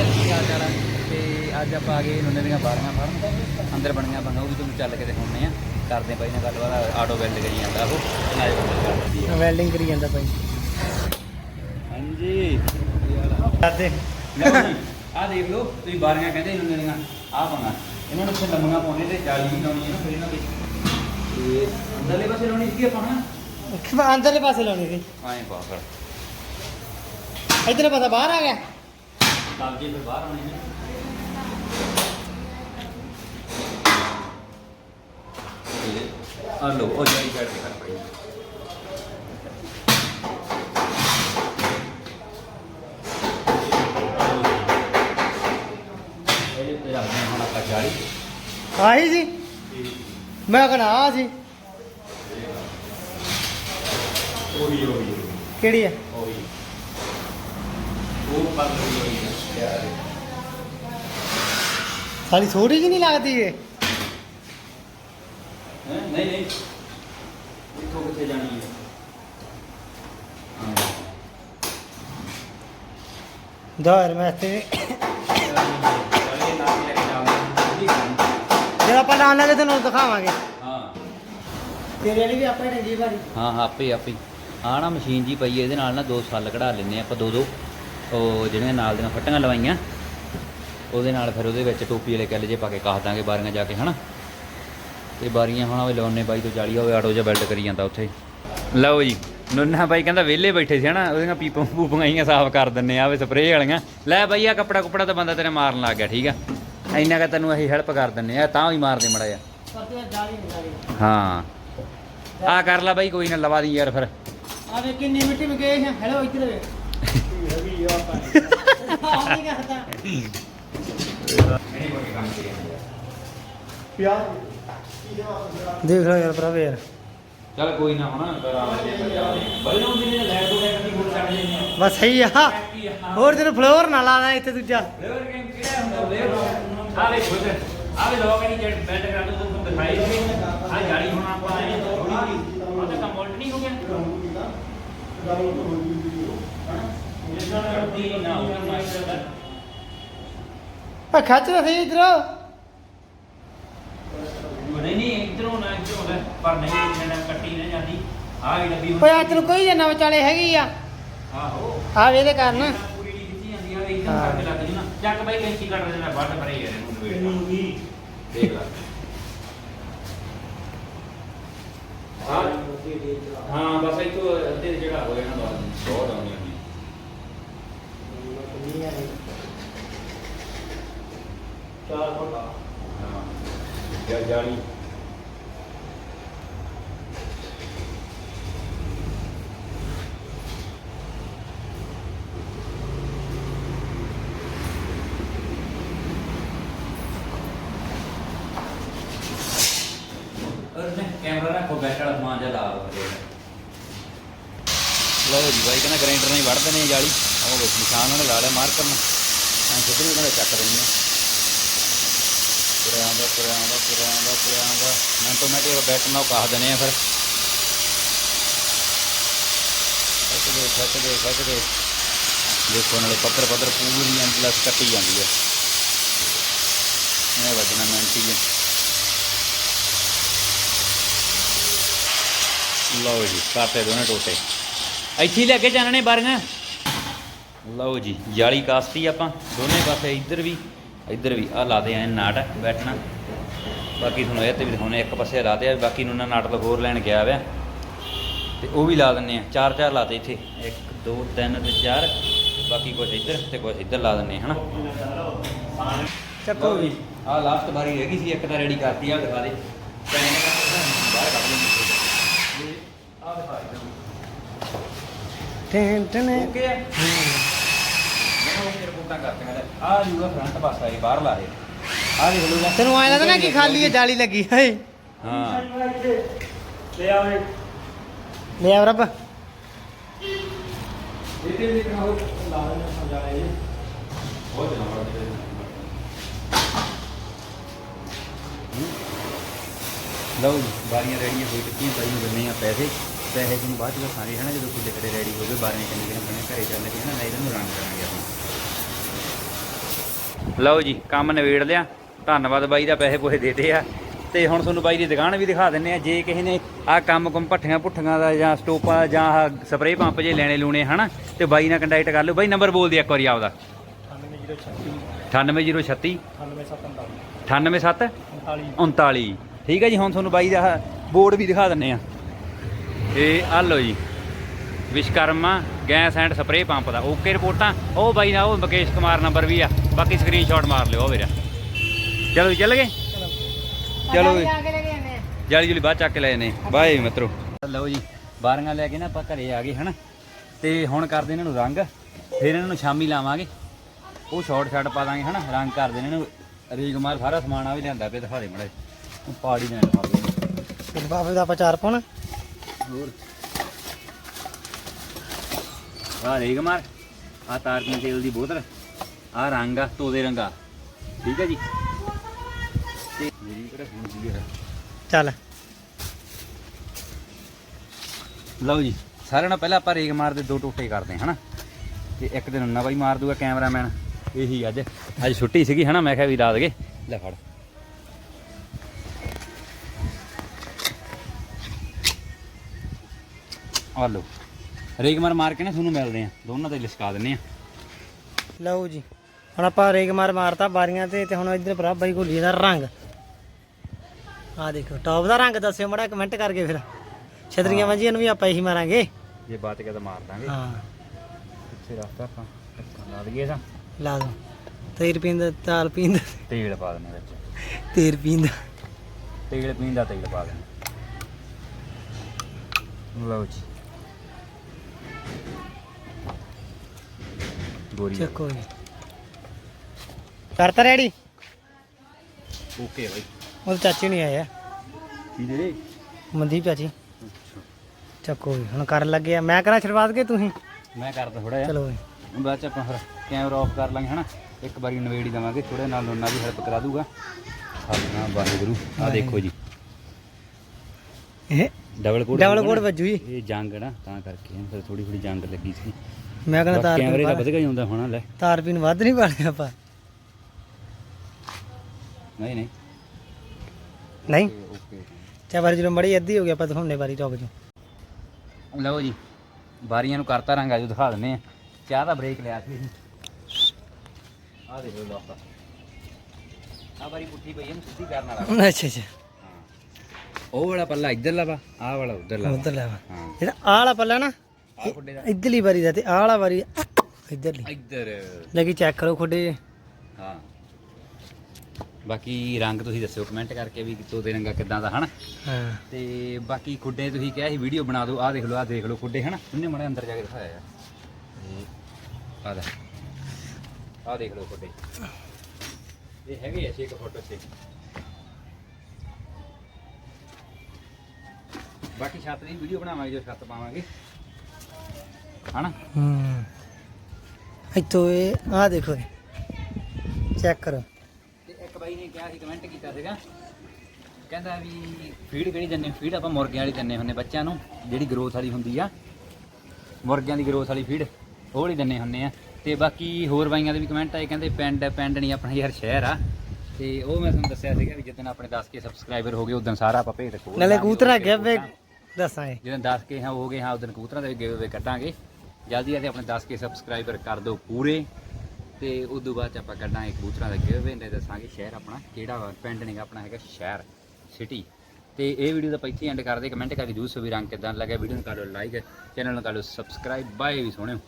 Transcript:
ਵਧੀਆ ਕੀ ਹਾਲ ਚਾਲ ਆ। ਤੇ ਅੱਜ ਆਪਾਂ ਆ ਗਏ ਨੁੰਨੇ ਦੀਆਂ ਬਾਰੀਆਂ ਫੜਨ। ਅੰਦਰ ਬਣੀਆਂ ਬੰਗਾ ਉਹ ਵੀ ਤੁਹਾਨੂੰ ਚੱਲ ਕੇ ਦਿਖਾਉਂਦੇ ਆ ਕਰਦੇ ਬਾਈ ਨਾਲ ਗੱਲਬਾਤ ਆਟੋ ਵੈਲਡ ਕਰੀ ਜਾਂਦਾ ਉਹ। ਨਾਲੇ ਬੰਦੇ ਵੈਲਡਿੰਗ ਕਰੀ ਜਾਂਦਾ ਭਾਈ ਹਾਂਜੀ। ਕਰਦੇ। ਆ ਦੇਖ ਲਓ ਤੁਸੀਂ ਬਾਰੀਆਂ ਕਹਿੰਦੇ ਨੁੰਨੇ ਦੀਆਂ ਆ ਬੰਗਾ ਇਹਨਾਂ ਨੂੰ ਉੱਥੇ ਲੰਮੀਆਂ ਪਾਉਣੇ ਤੇ ਜਾਲੀ ਵੀ ਲਾਉਣੀ ਹੈ ਨਾ ਫਿਰ ਇਹਨਾਂ ਦੀ। ਤੇ ਅੰਦਰਲੇ ਪਾਸੇ ਲਾਉਣੀ ਸੀ ਆਪਾਂ ਹਨਾ? ਅੰਦਰਲੇ ਪਾਸੇ ਲਾਉਣੀ ਸੀ। ਆਏ ਪਾ ਫਿਰ। ਇਧਰਲੇ ਪਾਸਾ ਬਾਹਰ ਆ ਗਿਆ। ਜੇ ਫਿਰ ਬਾਹਰ ਆਉਣੀ ਹੈ ਇਹ ਆ ਲੋ ਉਹ ਜਾਈ ਕਰ ਪਈ ਇਹ ਤੇ ਰੱਖਦੇ ਹਾਂ ਹੁਣ ਆਪਾਂ ਜਾਲੀ। ਆਹੀ ਸੀ? ਮੈਂ ਕਹਣਾ ਆ ਸੀ। ਉਹੀ ਉਹੀ ਕਿਹੜੀ ਆ? ਉਹੀ। ਉਹ ਪਰ ਰਹੀ ਹੋਈ ਹੈ ਯਾਰ ਸਾਡੀ ਛੋਟੀ ਜੀ ਨਹੀਂ ਲੱਗਦੀ ਏ ਹੈਂ? ਨਹੀਂ ਨਹੀਂ। ਇੱਥੋਂ ਕਿੱਥੇ ਜਾਣੀ ਹੈ? ਦੋਰ ਮੈਂ ਤੇ ਚਲੇ ਨਾਲ ਲੈ ਆਪਾਂ ਤੁਹਾਨੂੰ ਦਿਖਾਵਾਂਗੇ। ਹਾਂ। ਤੇਰੇ ਵਾਲੀ ਵੀ ਆਪਾਂ ਟੰਗੀ ਭਾਰੀ ਹਾਂ ਹਾਂ ਆਪੇ ਆਪੇ ਆ ਨਾ ਮਸ਼ੀਨ ਜੀ ਪਈ ਹੈ ਇਹਦੇ ਨਾਲ ਨਾ ਦੋ ਸੱਲ ਕਢਾ ਆ ਆਪਾਂ ਦੋ ਦੋ ਉਹ ਜਿਹੜੀਆਂ ਨਾਲ ਦੀਆਂ ਫੱਟੀਆਂ ਲਵਾਈਆਂ, ਉਹਦੇ ਨਾਲ ਫਿਰ ਉਹਦੇ ਵਿੱਚ ਟੋਪੀ ਵਾਲੇ ਕੱਲ ਜੇ ਪਾ ਕੇ ਕਾਹ ਦਾਂਗੇ ਬਾਰੀਆਂ ਜਾ ਕੇ, ਹਨਾ? ਤੇ ਬਾਰੀਆਂ ਹੁਣ ਉਹ ਲਾਉਣੇ ਬਾਈ ਤੋਂ 40 ਹੋਵੇ ਆਟੋ 'ਚ ਬਿਲਡ ਕਰੀ ਜਾਂਦਾ ਉੱਥੇ। ਲਓ ਜੀ, ਨੁੰਨਾ ਬਾਈ ਕਹਿੰਦਾ ਵਿਹਲੇ ਬੈਠੇ ਸੀ, ਹਨਾ? ਉਹਦੀਆਂ ਪੀਪਾਂ ਪੂਪਾਂ ਆਈਆਂ ਸਾਫ਼ ਕਰ ਦਿੰਨੇ ਆ ਸਪਰੇਅ ਵਾਲੀਆਂ। ਲੈ ਬਾਈ ਆ ਕੱਪੜਾ ਕੁਪੜਾ ਤਾਂ ਬੰਦਾ ਤੇਰੇ ਮਾਰਨ ਲੱਗ ਗਿਆ, ਠੀਕ ਆ? ਇੰਨਾ ਕਾ ਤੈਨੂੰ ਅਸੀਂ ਹੈਲਪ ਕਰ ਦਿੰਨੇ ਆ, ਤਾਂ ਵੀ ਮਾਰਦੇ ਮੜਾ ਜਾ ਹਾਂ। ਆ ਕਰ ਲੈ ਬਾਈ, ਕੋਈ ਨਾ, ਲਵਾ ਦੀ ਯਾਰ ਫਿਰ। ਆ ਕਿੰਨੀ ਮਿੱਟੀ ਵਿੱਚ ਹੈਲੋ ਇੱਧਰ। ਦੇਖ ਲਓ ਯਾਰ ਭਰਾ ਯਾਰ ਚੱਲ ਕੋਈ ਨਾ ਹੁਣ ਕਰਾ ਬਈ ਨੂੰ ਦਿਨੇ ਲੈ ਦੋ ਲੈ ਕੇ ਹੋਰ ਛੱਡ ਜਾਂਦੇ ਆ। ਬਸ ਸਹੀ ਆ। ਹੋਰ ਤੈਨੂੰ ਫਲੋਰ ਨਾ ਲਾਣਾ ਇੱਥੇ ਦੂਜਾ। ਫਲੇਵਰ ਗੇਮ ਕਿਹੜਾ ਹੁੰਦਾ? ਫਲੇਵਰ ਆ ਵੇ ਖੁਦ ਆ ਵੇ ਲੋਕ ਨਹੀਂ ਜੈਟ ਬੈਟ ਕਰਾ ਦੋ ਤੁਹਾਨੂੰ ਦਿਖਾਈ ਦੇ ਆ ਜਾੜੀ ਹੁਣ ਆਪਾਂ ਆਏ ਥੋੜੀ ਜੀ ਉਹ ਤਾਂ ਕੰਮੋਲਟ ਨਹੀਂ ਹੋ ਗਿਆ। ਆ ਖੱਚ ਤਾਂ ਸਹੀ ਇਧਰ। ਨਹੀਂ ਨਹੀਂ ਇਧਰੋਂ ਨਾ ਇਧਰੋਂ ਲੈ ਪਰ ਨਹੀਂ ਜਿਹੜਾ ਕੱਟੀ ਨਾ ਜਾਂਦੀ। ਆ ਵੀ ਡੱਬੀ ਓਏ ਆ ਤੈਨੂੰ ਕੋਈ ਜਨਾ ਵਿਚਾਲੇ ਹੈਗੀ ਆ। ਆਹੋ। ਆ ਵੇ ਇਹਦੇ ਕਾਰਨ। ਪੂਰੀ ਨਹੀਂ ਖਿੱਚੀ ਜਾਂਦੀ ਆ ਇੱਕਦਮ ਕਰਕੇ ਲੱਗ ਜੂ ਨਾ। ਚੱਕ ਬਾਈ ਕੈਂਚੀ ਕੱਟ ਦੇ ਜਿਹੜਾ ਵੱਢ ਪਰੇ ਯਾਰ ਇਹਨੂੰ ਨਵੇੜ ਦੇਖ ਲੈ। ਹਾਂ ਹਾਂ ਬਸ ਤੋਂ ਅੱਧੇ ਜਿਹੜਾ ਹੋਇਆ ਨਾ ਬਾਅਦ ਬਹੁਤ ਆਉਣੀ ਹੁੰਦੀ ਚਾਰ ਫੁੱਟ ਹਾਂ ਜਾਂ ਜਾਲੀ ਅਰ ਨੇ ਕੈਮਰਾ ਵਾਲਾ ਸਮਾਨ ਜਿਹਾ ਲਾ ਲਓ ਜੀ ਬਾਈ, ਕਹਿੰਦਾ ਗ੍ਰਾਈਂਡਰ ਨਹੀਂ ਵੜਦੇ ਨੇ ਜਾਲੀ। ਉਹ ਨਿਸ਼ਾਨ ਉਹਨੇ ਲਾ ਲਿਆ ਮਾਰਕਰ ਨੂੰ। ਐਂ ਸਿੱਧੇ ਨੂੰ ਚੱਕ ਦੇਣੀ ਆ ਤੁਰਿਆ ਆਉਂਦਾ ਤੁਰਿਆ ਆਉਂਦਾ ਤੁਰਿਆ ਆਉਂਦਾ ਤੁਰਿਆ ਆਉਂਦਾ ਮਿੰਟੋ ਮਿੰਟ ਇਹ ਬੈਟ ਨਾਲ ਕਾਹ ਦਨੇ ਆ ਫਿਰ। ਖੱਚ ਦੇ ਖੱਚ ਦੇਖੋ ਨਾਲੇ ਪੱਤਰ ਪੱਤਰ ਪੂਰੀ ਐਂਡਲੈਸ ਕੱਟੀ ਜਾਂਦੀ ਹੈ ਇਹ ਵੱਜਣਾ ਮਿੰਟ ਹੈ ਲਓ ਜੀ ਕਾਤੇ ਦੋਨੇ ਟੋਟੇ। ਇੱਥੇ ਲੈ ਕੇ ਜਾਣਨੇ ਬਾਰੀਆਂ। ਲਓ ਜੀ, ਜਾਲੀ ਕਾਸਤੀ ਆਪਾਂ, ਦੋਨੇ ਪਾਸੇ ਇੱਧਰ ਵੀ। ਇੱਧਰ ਵੀ ਆ ਲਾਦੇ ਆਂ ਨਾਟ ਬੈਠਣਾ। ਬਾਕੀ ਤੁਹਾਨੂੰ ਇਹ ਤੇ ਵੀ ਦਿਖਾਉਣੇ ਇੱਕ ਪਾਸੇ ਲਾਦੇ ਆ ਬਾਕੀ ਨੂੰ ਨਾ ਨਾਟ ਹੋਰ ਲੈਣ ਗਿਆ ਵਿਆ ਤੇ ਉਹ ਵੀ ਲਾ ਦਿੰਨੇ ਆ ਚਾਰ ਚਾਰ ਲਾਤੇ ਇੱਥੇ। 1 2 3 ਤੇ 4 ਬਾਕੀ ਕੁਝ ਇੱਧਰ ਤੇ ਕੁਝ ਇੱਧਰ ਲਾ ਦਿੰਨੇ ਹਨਾ? ਚੱਕੋ ਵੀ। ਆ ਲਾਸਟ ਵਾਰੀ ਰਹਿ ਗਈ ਸੀ ਇੱਕ ਤਾਂ ਰੈਡੀ ਕਰਤੀ ਆ ਦਿਖਾ ਦੇ। ਪੈਨ ਬਾਹਰ ਕੱਢ ਲੈਂਦੇ ਆ ਦਿਖਾ ਦੇ। ਟੈਨ ਟੈਨ ਓਕੇ ਆ ਮੈਨੂੰ ਉਹ ਰਿਪੋਰਟਾਂ ਕਰਤੀਆਂ ਨੇ ਆ ਜੂਗਾ ਫਰੰਟ ਪਾਸਾ ਇਹ ਬਾਹਰ ਲਾ ਦੇ ਆ ਦੇਖ ਲਓ ਤੈਨੂੰ ਆਇਆ ਲੱਗਦਾ ਨਾ ਕਿ ਖਾਲੀ ਹੈ ਜਾਲੀ ਲੱਗੀ ਹੈ ਹਾਂ। ਲੈ ਆ ਰੱਬ। ਇਹਦੇ ਵੀ ਦੇਖਣਾ ਹੋ ਲਾ ਦੇ ਸਮਝਾ ਇਹ ਬਹੁਤ ਜਨਾਵਰ ਦੇ ਲਓ ਜੀ ਬਾਰੀਆਂ ਰੈਡੀਆਂ ਹੋ ਚੁੱਕੀਆਂ ਬਾਈ ਨੂੰ ਦਿੰਦੇ ਆ ਪੈਸੇ। ਪੈਸੇ ਤੁਹਾਨੂੰ ਬਾਅਦ ਵਿੱਚ ਸਾਰੇ ਹਨਾ ਜਦੋਂ ਤੁਹਾਡੇ ਘਰੇ ਰੈਡੀ ਹੋ ਗਏ ਬਾਰੀਆਂ ਕਿੰਨੇ ਕਿੰਨੇ ਬਣੇ ਘਰੇ ਚੱਲ ਕੇ ਹਨਾ ਨਾ ਇਹਨਾਂ ਨੂੰ ਰਨ ਕਰਾਂਗੇ ਆਪਾਂ। ਲਓ ਜੀ, ਕੰਮ ਨਿਬੇੜ ਲਿਆ। ਧੰਨਵਾਦ ਬਾਈ ਦਾ ਪੈਸੇ ਪੂਸੇ ਦੇਤੇ ਆ। ਤੇ ਹੁਣ ਤੁਹਾਨੂੰ ਬਾਈ ਦੀ ਦੁਕਾਨ ਵੀ ਦਿਖਾ ਦਿੰਨੇ ਆ। ਜੇ ਕਿਸੇ ਨੇ ਆ ਕੰਮ ਕੁਮ ਭੱਠੀਆਂ ਭੁੱਠੀਆਂ ਦਾ ਜਾਂ ਸਟੋਪਾਂ ਜਾਂ ਆਹ ਸਪਰੇਅ ਪੰਪ ਜੇ ਲੈਣੇ ਲੂਣੇ, ਹਨਾ? ਤੇ ਬਾਈ ਨਾਲ ਕੰਟੈਕਟ ਕਰ ਲਓ। ਬਾਈ, ਨੰਬਰ ਬੋਲ ਦਿਆ ਇੱਕ ਵਾਰੀ ਆਪਦਾ। 98036 987 39 ਠੀਕ ਹੈ ਜੀ, ਹੁਣ ਤੁਹਾਨੂੰ ਬਾਈ ਦਾ ਬੋਰਡ ਵੀ ਦਿਖਾ ਦਿੰਨੇ ਆ। ਇਹ ਆ ਲਓ ਜੀ। Vishkarma gas and spray pump the. Okay ਰਿਪੋਰਟਾਂ। ਉਹ ਬਾਈ ਦਾ ਉਹ ਮੁਕੇਸ਼ ਕੁਮਾਰ ਨੰਬਰ ਵੀ ਆ। ਬਾਕੀ ਸਕਰੀਨਸ਼ਾਟ ਮਾਰ ਲਿਓ ਉਹ ਵੀਰਾ। ਚਲੋ ਜੀ, ਚੱਲ ਗਏ? ਚਲੋ ਜੀ। ਆ ਕੇ ਲੈ ਕੇ ਆਨੇ ਆ। ਜਾਲੀ ਜੁਲੀ ਬਾਅਦ ਚੱਕ ਕੇ ਲੈ ਨੇ ਬਾਏ ਮਿੱਤਰੋ। ਲਓ ਜੀ ਬਾਰੀਆਂ ਲੈ ਕੇ ਨਾ ਆਪਾਂ ਘਰੇ ਆ ਗਏ ਹਨਾ? ਤੇ ਹੁਣ ਕਰਦੇ ਇਹਨਾਂ ਨੂੰ ਰੰਗ। ਫਿਰ ਇਹਨਾਂ ਨੂੰ ਸ਼ਾਮੀ ਲਾਵਾਂਗੇ। ਉਹ ਸ਼ਾਰਟ ਸ਼ਾਰਟ ਪਾ ਦਾਂਗੇ ਹਨਾ? ਰੰਗ ਕਰਦੇ ਇਹਨਾਂ। ਨੂੰ ਰੀਗਮਾਰ ਸਾਰਾ ਸਮਾਨ ਆ ਵੀ ਲਿਆਂਦਾ ਪਿਆ ਦਿਖਾ ਦੇ ਮੜੇ ਪਾੜੀ ਨੇ ਦਿਖਾ ਦੇ। ਲਿਫਾਫੇ ਦਾ ਆਪਾਂ ਚਾਰ ਪਾਉਣਾ। ਹੋਰ। ਆ ਰੀਗਮਾਰ ਆ ਤਾਰਕੀਆਂ ਤੇਲ ਦੀ ਬੋਤਲ ਆ ਰੰਗ ਆ ਤੋਦੇ ਰੰਗਾ ਠੀਕ ਹੈ ਜੀ? ਤੇ ਮੇਰੀ ਕਿਹੜਾ ਫੋਨ ਸੀ ਇਹ ਚੱਲ। ਲਓ ਜੀ ਸਾਰਿਆਂ ਨਾਲ ਪਹਿਲਾਂ ਆਪਾਂ ਰੇਗ ਮਾਰ ਦੇ ਦੋ ਟੋਟੇ ਕਰਦੇ ਹਾਂ ਹਨਾ? ਤੇ ਇੱਕ ਦਿਨ ਨਵਾਂ ਹੀ ਮਾਰ ਦੂਗਾ ਕੈਮਰਾਮੈਨ। ਇਹੀ ਅੱਜ ਅੱਜ ਛੁੱਟੀ ਸੀਗੀ ਹਨਾ? ਮੈਂ ਕਿਹਾ ਵੀ ਲਾ ਦਗੇ ਲੈ ਫੜ। ਆ ਲਓ। ਰੇਗ ਮਾਰ ਮਾਰ ਕੇ ਨਾ ਤੁਹਾਨੂੰ ਮਿਲਦੇ ਆ ਦੋਨਾਂ ਤੇ ਲਿਸਕਾ ਦਿੰਨੇ ਆ ਲਓ ਜੀ ਹੁਣ ਆਪਾਂ ਰੇਗ ਮਾਰ ਮਾਰਤਾ ਬਾਰੀਆਂ ਤੇ ਤੇ ਹੁਣ ਇੱਧਰ ਭਰਾ ਬਾਈ ਘੋਲੀ ਦਾ ਰੰਗ। ਆ ਦੇਖੋ ਟੌਪ ਦਾ ਰੰਗ ਦੱਸਿਓ ਮੜਾ ਕਮੈਂਟ ਕਰਕੇ ਫਿਰ। ਛਤਰੀਆਂ ਵੰਜੀਆਂ ਨੂੰ ਵੀ ਆਪਾਂ ਇਹੀ ਮਾਰਾਂਗੇ। ਜੇ ਬਾਤ ਕੇ ਤਾਂ ਮਾਰ ਦਾਂਗੇ। ਹਾਂ। ਪਿੱਛੇ ਰਸਤਾ ਆਪਾਂ ਲਾ ਦਈਏ ਤਾਂ ਲਾ ਦੋ। ਤੇਰ ਪੀਂਦਾ ਤਾਲ ਪੀਂਦਾ ਤੇਲ ਪਾ ਦਿੰਨੇ ਵਿੱਚ। ਤੇਰ ਪੀਂਦਾ ਤੇਲ ਪੀਂਦਾ ਤੇਲ ਪਾ ਦੇਣਾ ਲਓ ਜੀ। ਗੋਰੀ ਚੱਕੋ ਜੀ। ਕਰਤਾ ਰੈਡੀ ਓਕੇ ਬਾਈ। ਉਹ ਚਾਚੀ ਨਹੀਂ ਆਇਆ ਕੀ ਦੇ ਮਨਦੀਪ ਚਾਚੀ। ਚੱਕੋ ਜੀ ਹੁਣ ਕਰਨ ਲੱਗੇ ਆ। ਮੈਂ ਕਰਾਂ ਸ਼ੁਰੂਆਤ ਕੇ ਤੁਸੀਂ? ਮੈਂ ਕਰਦਾ ਥੋੜਾ ਜਿਹਾ। ਚਲੋ ਜੀ। ਬਾਅਦ ਚ ਆਪਾਂ ਫਿਰ ਕੈਮਰਾ ਆਫ ਕਰ ਲਾਂਗੇ ਹਨਾ? ਇੱਕ ਵਾਰੀ ਨਵੇੜੀ ਦਵਾਂਗੇ ਥੋੜੇ ਨਾਲ ਉਹਨਾਂ ਵੀ ਹੈਲਪ ਕਰਾ ਦੂਗਾ। ਸਾਡਾ ਵਾਹਿਗੁਰੂ। ਆ ਦੇਖੋ ਜੀ। ਇਹ ਡਬਲ ਕੋਡ ਡਬਲ ਕੋਡ ਵੱਜੂ ਜੀ। ਇਹ ਜੰਗ ਨਾ ਤਾਂ ਕਰਕੇ ਫਿਰ ਥੋੜੀ ਥੋੜੀ ਜੰਗ ਲੱਗੀ ਸੀ। ਮੈਂ ਕਹਿੰਦਾ ਤਾਰ ਕੈਮਰੇ ਦਾ ਹੀ ਹੁੰਦਾ ਹੋਣਾ ਲੈ। ਤਾਰ ਪੀਨ ਵੱਧ ਨਹੀਂ ਪਾਣੇ ਆਪਾਂ। ਨਹੀਂ ਨਹੀਂ। ਨਹੀਂ? ਓਕੇ ਚਾ ਵਾਰੀ ਜਦੋਂ ਮੜੀ ਅੱਧੀ ਹੋ ਗਿਆ ਆਪਾਂ ਦਿਖਾਉਣੇ ਵਾਰੀ ਟੌਪ ਚ। ਲਓ ਜੀ ਬਾਰੀਆਂ ਨੂੰ ਕਰਤਾ ਰੰਗ ਆਜੋ ਦਿਖਾ ਦਿੰਨੇ ਆ। ਚਾਹ ਦਾ ਬ੍ਰੇਕ ਲਿਆ ਸੀ। ਆ ਦੇਖੋ ਲੋਕਾ ਆ ਬਾਰੀ ਪੁੱਠੀ ਪਈ ਇਹਨੂੰ ਸਿੱਧੀ ਕਰਨ ਵਾਲਾ। ਅੱਛਾ ਅੱਛਾ। ਉਹ ਵਾਲਾ ਪੱਲਾ ਇੱਧਰਲਾ ਵਾ ਆਹ ਵਾਲਾ ਉੱਧਰਲਾ ਵਾ। ਉਧਰ ਲੈ ਵਾ ਜਿਹੜਾ ਆਹ ਵਾਲਾ ਪੱਲਾ ਨਾ ਇੱਧਰਲੀ ਵਾਰੀ ਦਾ ਤੇ ਆਹ ਵਾਲਾ ਵਾਰੀ ਇੱਧਰਲੀ। ਇੱਧਰ। ਲੱਗੀ ਚੈੱਕ ਕਰੋ ਖੁੱਡੇ। ਹਾਂ। ਬਾਕੀ ਰੰਗ ਤੁਸੀਂ ਦੱਸਿਓ ਕਮੈਂਟ ਕਰਕੇ ਵੀ ਤੋਤੇ ਰੰਗਾ ਕਿੱਦਾਂ ਦਾ ਹਨਾ? ਹਾਂ। ਤੇ ਬਾਕੀ ਖੁੱਡੇ ਤੁਸੀਂ ਕਿਹਾ ਸੀ ਵੀਡੀਓ ਬਣਾ ਦਿਓ। ਆਹ ਦੇਖ ਲਓ ਆਹ ਦੇਖ ਲਓ ਖੁੱਡੇ ਹਨਾ? ਉਹਨੇ ਮੜੇ ਅੰਦਰ ਜਾ ਕੇ ਦਿਖਾਇਆ ਯਾਰ। ਇਹ ਆਹ ਲੈ ਆਹ ਦੇਖ ਲਓ ਖੁੱਡੇ। ਇਹ ਹੈਗੇ ਆ 6 ਫੁੱਟ ਸੇ ਬਾਕੀ ਛੱਤ ਦੀ ਵੀਡੀਓ ਬਣਾਵਾਂਗੇ ਜੋ ਛੱਤ ਪਾਵਾਂਗੇ। ਹਨਾ? ਹੂੰ। ਇੱਥੋਂ ਇਹ ਆਹ ਦੇਖੋ ਚੈੱਕ ਕਰੋ। ਤੇ ਇੱਕ ਬਾਈ ਨੇ ਕਿਹਾ ਸੀ ਕਮੈਂਟ ਕੀਤਾ ਸੀਗਾ। ਕਹਿੰਦਾ ਵੀ ਫੀਡ ਕਿਹੜੀ ਦਿੰਨੇ ਫੀਡ ਆਪਾਂ ਮੁਰਗਿਆਂ ਵਾਲੀ ਦਿੰਨੇ ਹੁੰਨੇ ਬੱਚਿਆਂ ਨੂੰ ਜਿਹੜੀ ਗਰੋਥ ਵਾਲੀ ਹੁੰਦੀ ਆ। ਮੁਰਗਿਆਂ ਦੀ ਗਰੋਥ ਵਾਲੀ ਫੀਡ ਉਹ ਵਾਲੀ ਦਿੰਨੇ ਹੁੰਨੇ ਆ। ਤੇ ਬਾਕੀ ਹੋਰ ਬਾਈਆਂ ਦੇ ਵੀ ਕਮੈਂਟ ਆਏ ਕਹਿੰਦੇ ਪਿੰਡ ਪਿੰਡ ਨਹੀਂ ਆਪਣਾ ਯਾਰ ਸ਼ਹਿਰ ਆ। ਤੇ ਉਹ ਮੈਂ ਤੁਹਾਨੂੰ ਦੱਸਿਆ ਸੀਗਾ ਵੀ ਜਿੱਦਣ ਆਪਣੇ 10 ਕੇ ਸਬਸਕ੍ਰਾਈਬਰ ਹੋ ਗਏ ਉਦੋਂ ਸਾਰਾ ਆਪਾਂ ਭੇਜ ਖੋਲ ਨਾਲੇ ਕੂਤਰਾ ਗਿਆ ਵੇ ਰਿਪੋਰਟਾਂ। ਦੱਸਾਂਗੇ। ਜਦੋਂ 10 ਕੇ ਹਾਂ ਹੋ ਗਏ ਹਾਂ ਉਦੋਂ ਕਬੂਤਰਾਂ ਦੇ ਵੀ ਗਿਵਅਵੇ ਕੱਢਾਂਗੇ। ਜਲਦੀ ਜਲਦੀ ਆਪਣੇ 10 ਕੇ ਸਬਸਕ੍ਰਾਈਬਰ ਕਰ ਦਿਓ ਪੂਰੇ। ਤੇ ਉਸ ਤੋਂ ਬਾਅਦ 'ਚ ਆਪਾਂ ਕੱਢਾਂਗੇ ਕਬੂਤਰਾਂ ਦਾ ਗਿਵਅਵੇ ਨੇ ਦੱਸਾਂਗੇ ਸ਼ਹਿਰ ਆਪਣਾ ਕਿਹੜਾ ਵਾ, ਪਿੰਡ ਨਹੀਂ ਆਪਣਾ ਹੈਗਾ ਸ਼ਹਿਰ ਸਿਟੀ ਤੇ ਇਹ ਵੀਡੀਓ ਦਾ ਪਹਿਲਾਂ ਐਂਡ ਕਰਦੇ ਕਮੈਂਟ ਕਰਕੇ ਜੂਸ ਵੀ ਰੰਗ ਕਿਦਾਂ ਲੱਗਿਆ। ਵੀਡੀਓ ਨੂੰ ਕਰ ਲਓ ਲਾਈਕ ਚੈਨਲ ਨੂੰ ਕਰ ਲਓ ਸਬਸਕ੍ਰਾਈਬ ਬਾਏ ਵੀ ਸੋਹਣਿਓ